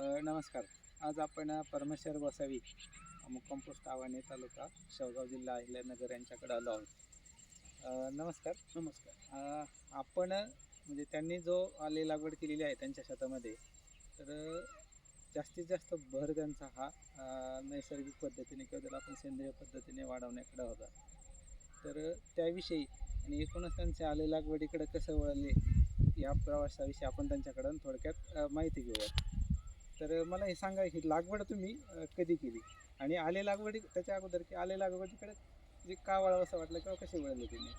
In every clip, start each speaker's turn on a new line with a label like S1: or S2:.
S1: नमस्कार. आज आपण परमेश्वर वसावी मुक्काम पोस्ट आव्हाने तालुका शेवगाव जिल्हा अहिल्यानगर यांच्याकडे आलो आहोत. नमस्कार.
S2: नमस्कार.
S1: आपण म्हणजे त्यांनी जो आले लागवड केलेली आहे त्यांच्या शेतामध्ये तर जास्तीत जास्त भर त्यांचा हा नैसर्गिक पद्धतीने किंवा त्याला आपण सेंद्रिय पद्धतीने वाढवण्याकडे होता. तर त्याविषयी आणि एकूणच त्यांच्या आले लागवडीकडे कसं वळले या प्रवासाविषयी आपण त्यांच्याकडून थोडक्यात माहिती घेऊया तर मला हे सांगा ही लागवड तुम्ही अ, कधी केली? आणि आले लागवडी त्याच्या अगोदर की आले लागवडीकडे जे का वळावं असं वाटलं किंवा कसे वळले तुम्ही?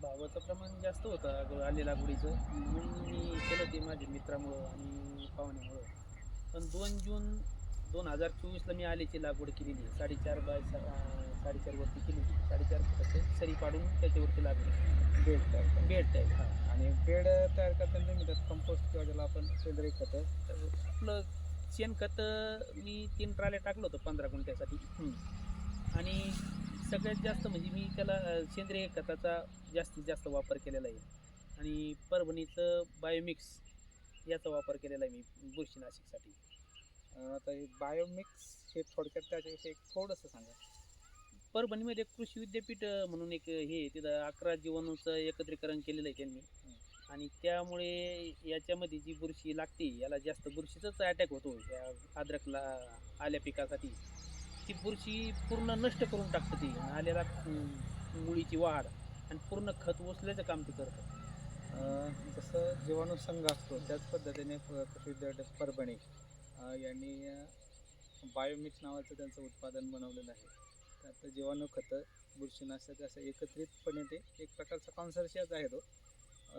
S2: भावाचं प्रमाण जास्त होतं अगं आले लागवडीचं. म्हणून मी केलं ते माझ्या मित्रामुळं आणि पाहुण्यामुळं. पण दोन जून दोन हजार चोवीसला मी आलेची लागवड केलेली. आहे साडेचार बाय सा अं, साडेचार वरती केलेली. साडेचार फुटाचे सरी पाडून त्याच्यावरती लागवड
S1: बेड.
S2: बेड टाईप हा.
S1: आणि बेड तयार करताना तुम्ही त्यात कंपोस्ट किंवा ज्याला आपण सेंद्रिय खतं
S2: तर आपलं शेणखत मी तीन ट्राल्या टाकलं होतं पंधरा गुंठ्यासाठी. आणि सगळ्यात जास्त म्हणजे मी त्याला सेंद्रिय खताचा जास्तीत जास्त वापर केलेला आहे. आणि परभणीचं बायोमिक्स याचा वापर केलेला आहे मी बुरशीनाशकसाठी.
S1: आता हे बायोमिक्स हे थोडक्यात त्याच्याविषयी थोडंसं सांगा.
S2: परभणीमध्ये कृषी विद्यापीठ म्हणून एक हे तिथं अकरा जीवाणूचं एकत्रीकरण केलेलं आहे त्यांनी. आणि त्यामुळे याच्यामध्ये जी बुरशी लागते याला जास्त बुरशीचाच अटॅक होतो या अद्रकला आल्या पिकासाठी. ती बुरशी पूर्ण नष्ट करून टाकतं ती. आल्याला अं, मुळीची वाढ आणि पूर्ण खत ओसल्याचं काम ते करतं.
S1: जसं जीवाणू संघ असतो त्याच पद्धतीने कृषी विद्यापीठ परभणी यांनी बायोमिक्स नावाचं त्यांचं उत्पादन बनवलेलं आहे. त्यात जीवाणू खतं बुरशीनाशक असं एकत्रितपणे ते एक प्रकारचा कॉन्सर्शियाच आहे तो.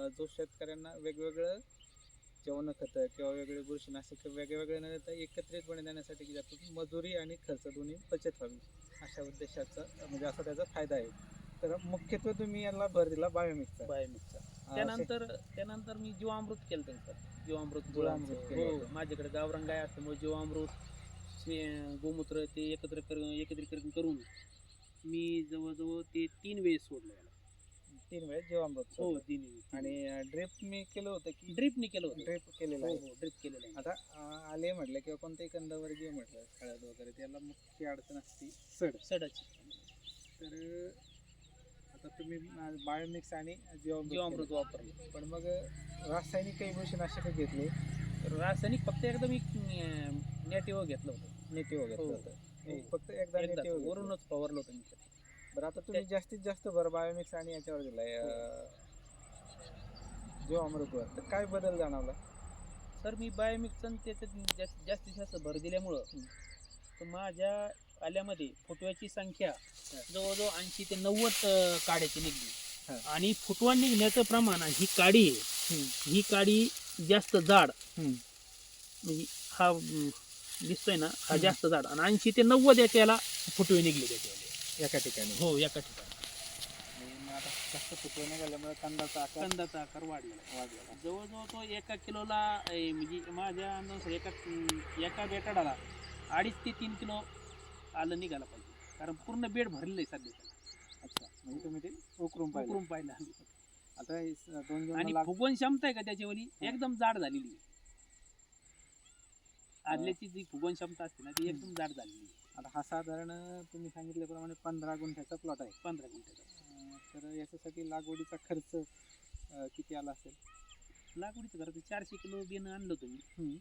S1: जो शेतकऱ्यांना वेगवेगळं जीवाणू खतं किंवा वेगवेगळे बुरशीनाशक वेगवेगळे न देता एकत्रितपणे देण्यासाठी की ज्यातून मजुरी आणि खर्च दोन्ही बचत व्हावी. अशा उद्देशाचा म्हणजे असा त्याचा फायदा आहे. तर मुख्यत्वे तुम्ही याला भर दिला बायोमिक्सचा
S2: बायोमिक्सचा त्यानंतर त्यानंतर मी जीवामृत केलं त्यांचं जीवामृत
S1: जीवामृत
S2: हो. माझ्याकडे गावरान गाय असल्यामुळे जीवामृत शे- गोमूत्र ते एकत्र करून एकत्रीकरण करून मी जवळजवळ ते तीन वेळेस सोडलं याला.
S1: तीन वेळेस जीवामृत
S2: हो
S1: सोडलं.
S2: तीन वेळेस.
S1: आणि ड्रिप मी केलं होतं की
S2: ड्रिपनी केलं होतं.
S1: ड्रिप केलेलं
S2: हो
S1: आहे.
S2: हो ड्रिप केलेलं आहे.
S1: आता अं, आले म्हटलं किंवा कोणत्याही कंदावर्गीय म्हटलं हळद वगैरे त्याला मुख्य अडचण असते. सड.
S2: सडाची.
S1: तर आता तुम्ही बायोमिक्स आणि जीवामृत
S2: जीवामृत
S1: केलं.
S2: वापरलं.
S1: पण मग रासायनिक काही बुरशीनाशक घेतले?
S2: तर रासायनिक फक्त एकदा मी नेटिव्ह घेतलं होतं.
S1: नेटिव्ह घेतलं
S2: हो. हो.
S1: फक्त एकदा
S2: एकदा
S1: नेटिव्ह वरून
S2: वरूनच फवारलं होतं मी ते.
S1: बरं आता तुम्ही जास्तीत जास्त भर बायोमिक्स आणि याच्यावर दिलाय अं, जीवामृतवर तर काय बदल जाणवला
S2: सर मी बायोमिक्स आणि त्याच्यात जास्त जास्तीत जास्त भर दिल्यामुळं तर माझ्या आल्यामध्ये फुटव्याची संख्या जवळजवळ ऐंशी ते नव्वद अं, काड्याची निघली
S1: हा.
S2: आणि फुटवा निघण्याचं प्रमाण आणि ही काडी आहे. ही काडी जास्त जाड. म्हणजे हा अं, दिसतोय ना हा. जास्त जाड आणि ऐंशी ते नव्वद याच्याला फुटवे निघले त्याच्यामध्ये
S1: एका ठिकाणी.
S2: हो एका ठिकाणी.
S1: आणि मग आता जास्त फुटवे निघाल्यामुळे कांदाचा आकार
S2: कंदाचा आकार वाढलेला
S1: वाढलेला
S2: जवळजवळ तो एका किलोला ए, म्हणजे माझ्या अंदाजानुसार एका एका बेटाडाला अडीच ते तीन किलो आलं निघालं पाहिजे. कारण पूर्ण बेड भरलेलं आहे सध्या त्याला.
S1: अच्छा. म्हणजे तुम्ही ते उकरून पाहिलं.
S2: उकरून पाहिलं. आम्ही.
S1: आता हे स- दोन
S2: आणि फुगवण क्षमता आहे का त्याच्यावरी. एकदम जाड झालेली आहे. आदल्याची जी फुगवण क्षमता असते ना ती. एकदम जाड झालेली आहे.
S1: आता हा साधारण तुम्ही सांगितल्याप्रमाणे पंधरा गुंठ्याचा प्लॉट आहे.
S2: पंधरा
S1: अं, तर याच्यासाठी लागवडीचा खर्च अं, किती आला असेल?
S2: लागवडीचं घरात चारशे किलो बियाणं आणलं
S1: हम्म.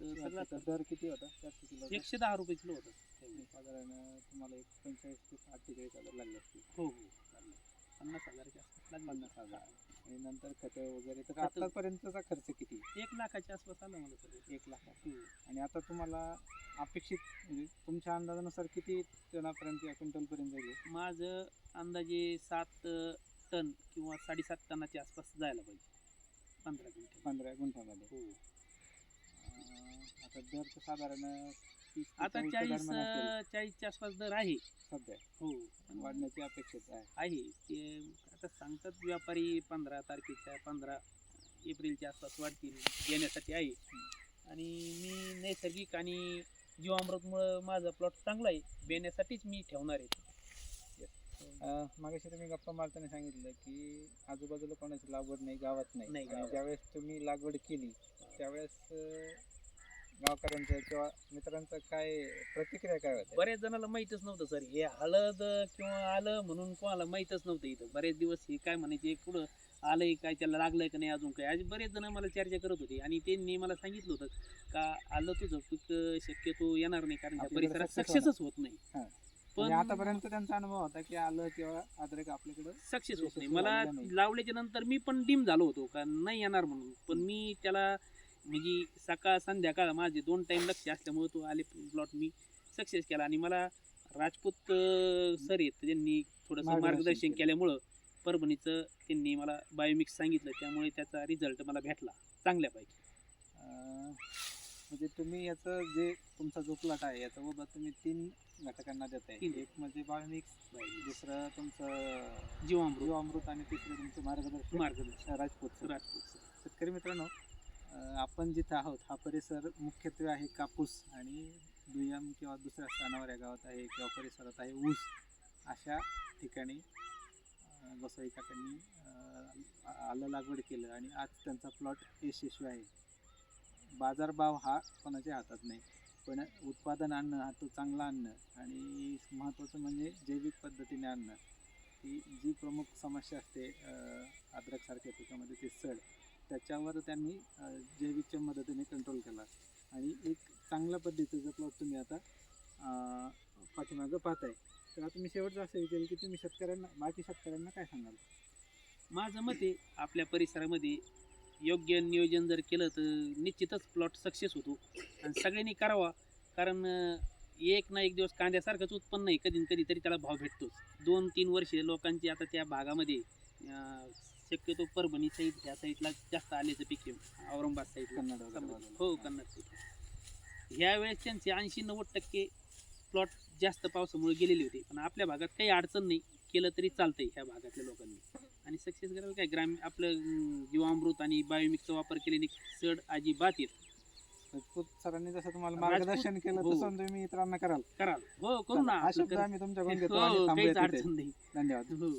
S2: तर सगळा
S1: दर किती होता? चारशे किलो
S2: एकशे दहा रुपये किलो होतं. त्यावेळी.
S1: साधारण तुम्हाला एक पंचेचाळीस ते अठ्ठेचाळीस हजार लागले असतील.
S2: हो हो. लागलं. पन्नास हजाराच्या आसपास लागलं
S1: पन्नास हजार. आणि नंतर खतं वगैरे तर
S2: खतं-
S1: आतापर्यंतचा खर्च किती?
S2: एक लाखाच्या आसपास आलं मला सगळं
S1: एक लाख. आणि आता तुम्हाला अपेक्षित म्हणजे तुमच्या अंदाजानुसार किती टनापर्यंत या क्विंटलपर्यंत जाईल?
S2: माझं अंदाजे सात अ, टन किंवा साडेसात टनाच्या आसपास जायला पाहिजे. पंधरा क्विंटल
S1: पंधरा गुंठ्यामध्ये.
S2: हो.
S1: अं, आता दर तर साधारण तीस ते
S2: आता
S1: 40
S2: चाळीस
S1: दरम्यान असेल
S2: अ, चाळीसच्या आसपास दर आहे.
S1: सध्या.
S2: हो.
S1: वाढण्याची अपेक्षित आहे.
S2: आहे. ते आता सांगतात व्यापारी पंधरा तारखेच्या पंधरा एप्रिलच्या आसपास वाढतील देण्यासाठी आहे. आणि मी नैसर्गिक आणि जीवामृतमुळं माझा प्लॉट चांगला आहे. देण्यासाठीच मी ठेवणार आहे.
S1: अं, मागाशी तुम्ही गप्पा मारताना सांगितलं की आजूबाजूला कोणाची लागवड नाही गावात नाही.
S2: नाही,
S1: आणि
S2: गावात.
S1: ज्यावेळेस तुम्ही लागवड केली त्यावेळेस अं, गावकऱ्यांचं किंवा मित्रांचं काय प्रतिक्रिया काय होत्या?
S2: बऱ्याच जणाला माहीतच नव्हतं सर. हे हळद किंवा आलं म्हणून कोणाला माहीतच नव्हतं इथं. बरेच दिवस हे काय म्हणायचे पुढं आलंय काय त्याला लागलंय का नाही अजून काय? आज बरेच जण मला चर्चा करत होते आणि त्यांनी मला सांगितलं होतं का आलं तुझं पीक शक्यतो येणार नाही कारण त्या
S1: आपल्याकडे
S2: परिसरात
S1: success
S2: सक्सेसच होत नाही.
S1: हा.
S2: पण
S1: म्हणजे आतापर्यंत त्यांचा अनुभव होता की आलं किंवा अद्रक आपल्याकडं
S2: सक्सेस होत नाही. मला
S1: नाही.
S2: लावल्याच्या नंतर मी पण डीम झालो होतो का नाही येणार म्हणून. पण मी त्याला म्हणजे सकाळ संध्याकाळ माझे दोन टाइम लक्ष असल्यामुळे तो आले प्लॉट मी सक्सेस केला. आणि मला राजपूत सर आहेत त्यांनी थोडंसं
S1: मार्गदर्शन
S2: मार्गदर्शन
S1: केलं.
S2: केल्यामुळं परभणीचं त्यांनी मला बायोमिक्स सांगितलं. त्यामुळे त्याचा रिझल्ट मला भेटला चांगल्यापैकी
S1: म्हणजे तुम्ही याचं जे तुमचा जो प्लॉट आहे याचा बाबा तुम्ही तीन घटकांना देताय.
S2: तीन.
S1: एक म्हणजे बायोमिक्स दुसरं तुमचं
S2: जीवामृत.
S1: जीवामृत आणि तिसरं तुमचं मार्गदर्शन.
S2: मार्गदर्शन.
S1: राजपूत
S2: राजपूत.
S1: शेतकरी मित्रांनो आपण जिथं आहोत हा परिसर मुख्यत्वे आहे कापूस आणि दुय्यम किंवा दुसऱ्या स्थानावर या गावात आहे किंवा परिसरात आहे ऊस. अशा ठिकाणी अं, काकांनी आलं लागवड केलं आणि आज त्यांचा प्लॉट यशस्वी आहे. बाजारभाव हा कोणाच्या हातात नाही पण उत्पादन आणणं हा तो चांगला आणणं आणि महत्त्वाचं म्हणजे जैविक पद्धतीने आणणं ही जी प्रमुख समस्या असते अद्रकसारख्या पिकामध्ये ते सड. त्याच्यावर त्यांनी जैविकच्या मदतीने कंट्रोल केला. आणि एक चांगल्या पद्धतीचं प्लॉट तुम्ही आता पाठीमागं पाहताय. तर आता मी शेवटचं असं विचारेल की तुम्ही शेतकऱ्यांना बाकी शेतकऱ्यांना काय सांगाल?
S2: माझं मत आहे आपल्या परिसरामध्ये योग्य नियोजन जर केलं तर निश्चितच प्लॉट सक्सेस होतो. आणि सगळ्यांनी करावा कारण एक ना एक दिवस कांद्यासारखंच उत्पन्न आहे. कधी कधी तरी त्याला भाव भेटतोच. दोन तीन वर्षे लोकांची आता त्या भागामध्ये शक्यतो परभणी साईड त्या साईडला जास्त आल्याचं पीक आहे. औरंगाबाद साईडला
S1: कन्नड वगैरे
S2: समजा.
S1: बाजूला.
S2: हो कन्नड साईड ह्यावेळेस त्यांचे ऐंशी नव्वद टक्के प्लॉट जास्त पावसामुळे गेलेले होते. पण आपल्या भागात काही अडचण नाही. केलं तरी चालतंय ह्या भागातल्या लोकांनी. आणि सक्सेस करायला काय? ग्रामीण आपलं अं, जीवामृत आणि बायोमिकचा वापर केल्याने सड अजिबात येत
S1: राजपूत सरांनी जसं तुम्हाला
S2: राजपूत-
S1: मार्गदर्शन केलं
S2: हो.
S1: तसं तुम्ही इतरांना कराल.
S2: कराल. हो करू ना.
S1: हा
S2: आपलं
S1: शब्द
S2: करा.
S1: आम्ही तुमच्याकडून
S2: हो
S1: घेतो आणि
S2: काहीच
S1: थांबूया तिथे.
S2: अडचण नाही.
S1: धन्यवाद.
S2: हो.